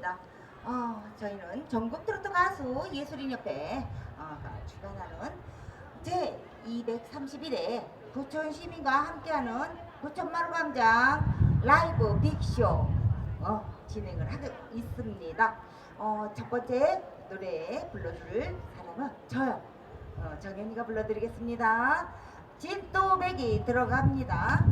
있습니다. 어, 저희는 전국 트로트 가수 예술인협회 어, 주관하는 제 231회 부천 시민과 함께하는 부천 마루광장 라이브 빅쇼 어, 진행을 하고 있습니다. 어, 첫 번째 노래 불러줄 사람은 저요. 어, 정현이가 불러드리겠습니다. 진또배기 들어갑니다.